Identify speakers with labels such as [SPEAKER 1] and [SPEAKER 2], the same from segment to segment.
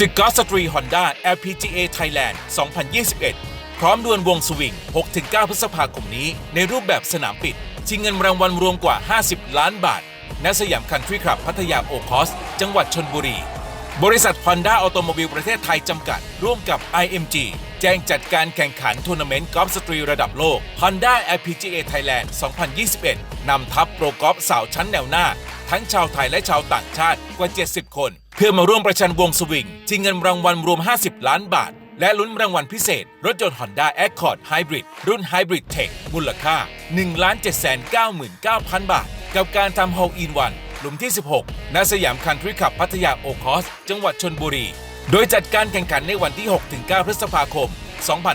[SPEAKER 1] ศึกกอล์ฟสตรีฮอนด้า LPGA Thailand 2021 พร้อมดวลวงสวิง 6-9 พฤษภาคมนี้ ในรูปแบบสนามปิด ชิงเงินรางวัลรวมกว่า 50 ล้านบาท ณ สยามคันทรีคลับพัทยาโอคอส จังหวัดชนบุรี บริษัท Honda อ u โต o ม i l e ประเทศไทยจำกัด ร่วมกับ IMG แจ้งจัดการแข่งขันทัวร์นาเมนต์กอล์ฟสตรีระดับโลก Honda LPGA Thailand 2021 นำทัพโปรกอล์ฟสาวชั้นแนวหน้า ทั้งชาวไทยและชาวต่างชาติกว่า 70 คน เพื่อมาร่วมประชันวงสวิงชิงเงินรางวัลรวม 50 ล้านบาท และลุ้นรางวัลพิเศษ รถยนต์ Honda Accord Hybrid รุ่น Hybrid Tech มูลค่า 1,799,000 บาท กับการทำ Hole in One หลุมที่ 16 ณ สยามคันทรีคลับพัทยาโอคอส จังหวัดชนบุรี โดยจัดการแข่งขันในวันที่ 6-9 พฤษภาคม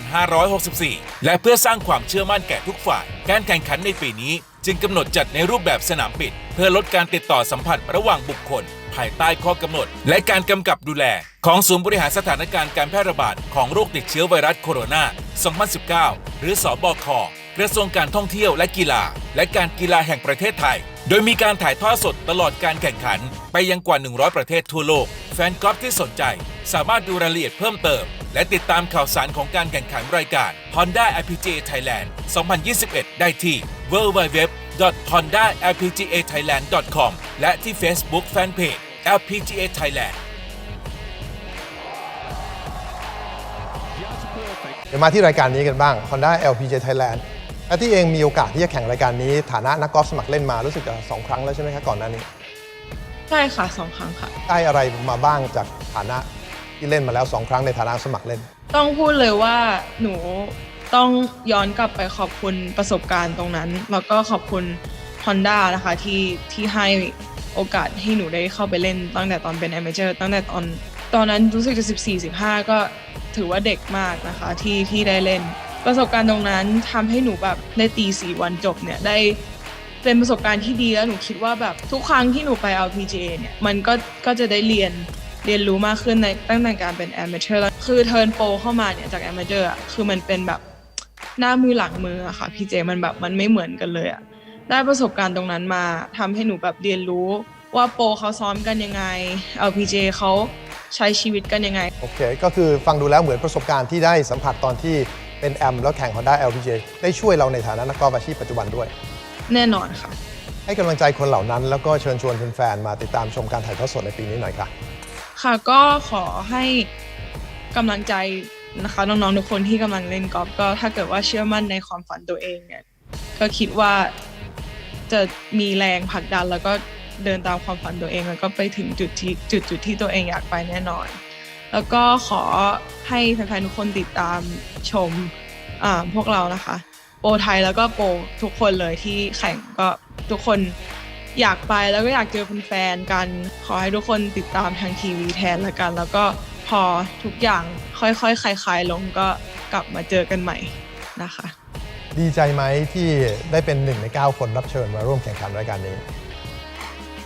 [SPEAKER 1] 2564 และเพื่อสร้างความเชื่อมั่นแก่ทุกฝ่าย การแข่งขันในปีนี้ จึงกำหนดจัดในรูปแบบสนามปิด เพื่อลดการติดต่อสัมผัสระหว่างบุคคล ภายใต้ข้อกำหนด และการกำกับดูแล ของศูนย์บริหารสถานการณ์การแพร่ระบาดของโรคติดเชื้อไวรัสโคโรนา 2019 หรือสอบคกระทรวงการท่องเที่ยวและกีฬา และการกีฬาแห่งประเทศไทย โดยมีการถ่ายทอดสดตลอดการแข่งขัน ไปยังกว่า 100 ประเทศทั่วโลก แฟนกอล์ฟที่สนใจ สามารถดูรายละเอียดเพิ่มเติม และติดตามข่าวสารของการแข่งขันรายการ Honda LPGA Thailand 2021 ได้ที่ www.hondalpgathailand.com และที่ Facebook Fanpage LPGA Thailand
[SPEAKER 2] เดี๋ยวมาที่รายการนี้กันบ้าง Honda LPG Thailand และที่เองมีโอกาสที่จะแข่งรายการนี้ ฐานะนักกอล์ฟสมัครเล่นมารู้สึกจะสองครั้งแล้วใช่ไหมครับก่อนหน้านี้
[SPEAKER 3] ใช่ค่ะสองครั้งค่ะ
[SPEAKER 2] ได้อะไรมาบ้างจากฐานะที่เล่นมาแล้วสองครั้งในฐานะสมัครเล่น
[SPEAKER 3] ต้องพูดเลยว่าหนู ต้องย้อนกลับไปขอบคุณประสบการณ์ตรงนั้น แล้วก็ขอบคุณ Honda นะคะที่ที่ให้โอกาสให้หนูได้เข้าไปเล่นตั้งแต่ตอนเป็น a อ a เจอร์ตั้งแต่ตอนตอนนั้นรู้สึกจะ 14 15 ก็ถือว่าเด็กมากนะคะที่ที่ได้เล่น ประสบการณ์ตรงนั้นทำให้หนูแบบได้ตีสี่วันจบเนี่ยได้เป็นประสบการณ์ที่ดีแล้วหนูคิดว่าแบบทุกครั้งที่หนูไป LPGA เนี่ยมันก็ก็จะได้เรียนเรียนรู้มากขึ้นในตั้งแต่การเป็น amateur แล้วคือเทิร์นโปรเข้ามาเนี่ยจาก amateur อะคือมันเป็นแบบ หน้ามือหลังมืออะค่ะ พี่เจมันแบบมันไม่เหมือนกันเลยอะได้ประสบการณ์ตรงนั้นมาทำให้หนูแบบเรียนรู้ว่าโปรเขาซ้อมกันยังไง LPGA เขาใช้ชีวิตกันยังไง
[SPEAKER 2] โอเค ก็คือฟังดูแล้วเหมือนประสบการณ์ที่ได้สัมผัสตอนที่เป็นแอมแล้วแข่ง Honda LPG ได้ช่วยเราในฐานะนักกอล์ฟอาชีพปัจจุบันด้วย
[SPEAKER 3] แน่นอนค่ะ
[SPEAKER 2] ให้กำลังใจคนเหล่านั้นแล้วก็เชิญชวนแฟนๆมาติดตามชมการถ่ายทอดสดในปีนี้หน่อยค่ะ
[SPEAKER 3] ค่ะก็ขอให้กำลังใจ นะคะน้องๆทุกคนที่กำลังเล่นกอล์ฟก็ถ้าเกิดว่าเชื่อมั่นในความฝันตัวเองเนี่ยก็คิดว่าจะมีแรงผลักดันแล้วก็เดินตามความฝันตัวเองแล้วก็ไปถึงจุดที่จุดจุดที่ตัวเองอยากไปแน่นอน แล้วก็ขอให้แฟนๆทุกคนติดตามชมพวกเรานะคะ โปรไทยแล้วก็โปรทุกคนเลยที่แข่งก็ทุกคนอยากไปแล้วก็อยากเจอแฟนๆกัน ขอให้ทุกคนติดตามทางทีวีแทนละกัน แล้วก็ พอทุกอย่างค่อยๆคลายๆลงก็กลับมาเจอกันใหม่นะคะ
[SPEAKER 2] ดีใจไหมที่ได้เป็นหนึ่งใน 9 คนรับเชิญมาร่วมแข่งขันรายการนี้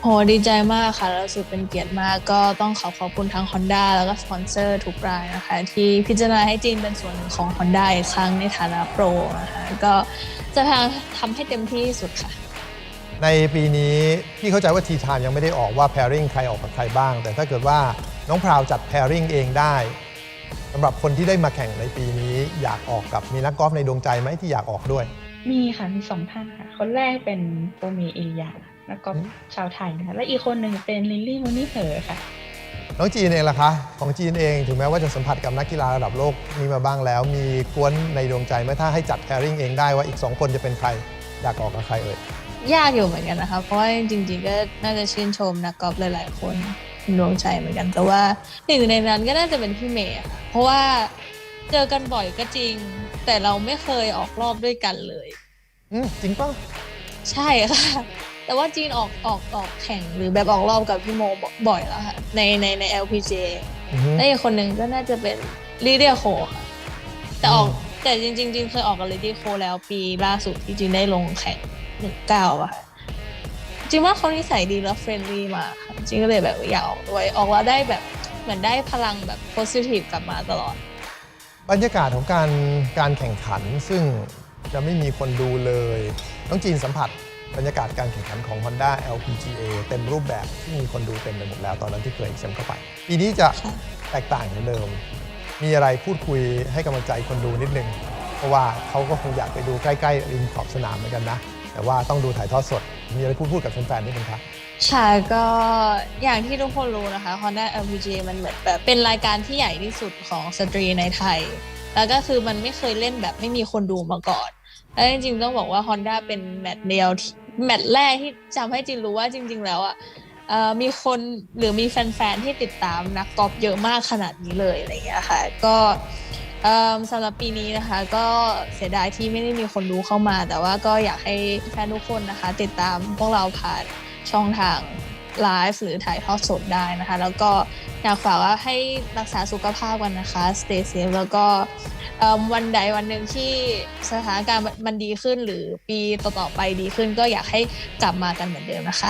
[SPEAKER 4] โอ้ดีใจมากค่ะแล้วรู้สึกเป็นเกียรติมากก็ต้องขอขอบคุณทาง Honda แล้วก็สปอนเซอร์ทุกรายนะคะ ที่พิจารณาให้จีนเป็นส่วนหนึ่งของ Honda อีกครั้งในฐานะโปรนะคะก็จะพยายามทำให้เต็มที่ที่สุดค่ะ
[SPEAKER 2] ในปีนี้พี่เข้าใจว่าทีทามยังไม่ได้ออกว่า pairing ใครออกกับใครบ้าง แต่ถ้าเกิดว่า น้องพราวจัด pairing เองได้สำหรับคนที่ได้มาแข่งในปีนี้อยากออกกับมีนักกอล์ฟในดวงใจไหมที่อยากออกด้วย
[SPEAKER 5] มีค่ะมีสองท่านค่ะ คนแรกเป็นโปรเมเอียาแล้วก็
[SPEAKER 2] อืม
[SPEAKER 5] ชาวไทยนะคะและอีกคนหนึ่งเป็นลิลลี่มูนี่เหอค่ะ
[SPEAKER 2] น้องจีนเองล่ะคะของจีนเองถึงแม้ว่าจะสัมผัสกับนักกีฬาระดับโลกนี้มาบ้างแล้ว มีกวนในดวงใจไหมถ้าให้จัด pairing เองได้ว่าอีก 2 คนจะเป็นใครอยากออกกับใครเอ่ย
[SPEAKER 4] ยากอยู่เหมือนกันนะคะเพราะว่าจริงๆก็น่าจะชื่นชมนักกอล์ฟหลายๆคน ดวงใจเหมือนกัน แต่ว่าหนึ่งในนั้นก็น่าจะเป็นพี่เมย์อะค่ะเพราะว่าเจอกันบ่อยก็จริง แต่เราไม่เคยออกรอบด้วยกันเลย
[SPEAKER 2] อืมจริงป่ะ
[SPEAKER 4] ใช่ค่ะ แต่ว่าจีนออกออกออกแข่งหรือแบบออกรอบกับพี่โมบ่อยแล้วค่ะในในใน LPG
[SPEAKER 2] อือฮึ
[SPEAKER 4] และอีกคนหนึ่งก็น่าจะเป็นลีเดียโคค่ะ แต่ออก
[SPEAKER 2] อืม
[SPEAKER 4] แต่จริงๆจีนเคยออกกับลีเดียโคแล้วปีล่าสุดที่จีนได้ลงแข่งหนึ่งเก้าอะค่ะ จริงว่าเขานิสัยดีแล้วเฟรนลี่มากค่ะจริงก็เลยแบบอยากออกด้วยออกแล้วได้แบบเหมือนได้พลังแบบโพซิทีฟกลับมาตลอด
[SPEAKER 2] บรรยากาศของการการแข่งขันซึ่งจะไม่มีคนดูเลยน้องจีนสัมผัสบรรยากาศการแข่งขันของ Honda LPGA เต็มรูปแบบที่มีคนดูเต็มไปหมดแล้วตอนนั้นที่เคยเอ็กเซมเข้าไป ปีนี้จะ
[SPEAKER 4] ค่ะ
[SPEAKER 2] แตกต่างจากเดิม มีอะไรพูดคุยให้กำลังใจคนดูนิดนึง เพราะว่าเขาก็คงอยากไปดูใกล้ๆริมขอบสนามเหมือนกันนะ แต่ว่าต้องดูถ่ายทอดสด มีอะไรพูดพูดกับแฟนๆนิดนึงครับ
[SPEAKER 4] ค่ะก็อย่างที่ทุกคนรู้นะคะ Honda LPG มันเหมือนแบบเป็นรายการที่ใหญ่ที่สุดของสตรีในไทย แล้วก็คือมันไม่เคยเล่นแบบไม่มีคนดูมาก่อน แล้วจริงๆต้องบอกว่า Honda เป็นแมตช์เดียวที่แมตช์แรกที่ทำให้จินรู้ว่าจริง ๆ แล้วอะเอ่อมีคนหรือมีแฟนๆที่ติดตามนักกอล์ฟเยอะมากขนาดนี้เลยอะไรอย่างเงี้ยค่ะก็ เอิ่มสำหรับปีนี้นะคะก็เสียดายที่ไม่ได้มีคนดูเข้ามา แต่ว่าก็อยากให้แฟนทุกคนนะคะ ติดตามพวกเราผ่านช่องทางไลฟ์หรือถ่ายทอดสดได้นะคะ แล้วก็อยากฝากว่าให้รักษาสุขภาพกันนะคะ stay safe แล้วก็เอิ่มวันใดวันหนึ่งที่สถานการณ์มันดีขึ้นหรือปีต่อๆไปดีขึ้น ก็อยากให้กลับมากันเหมือนเดิมนะคะ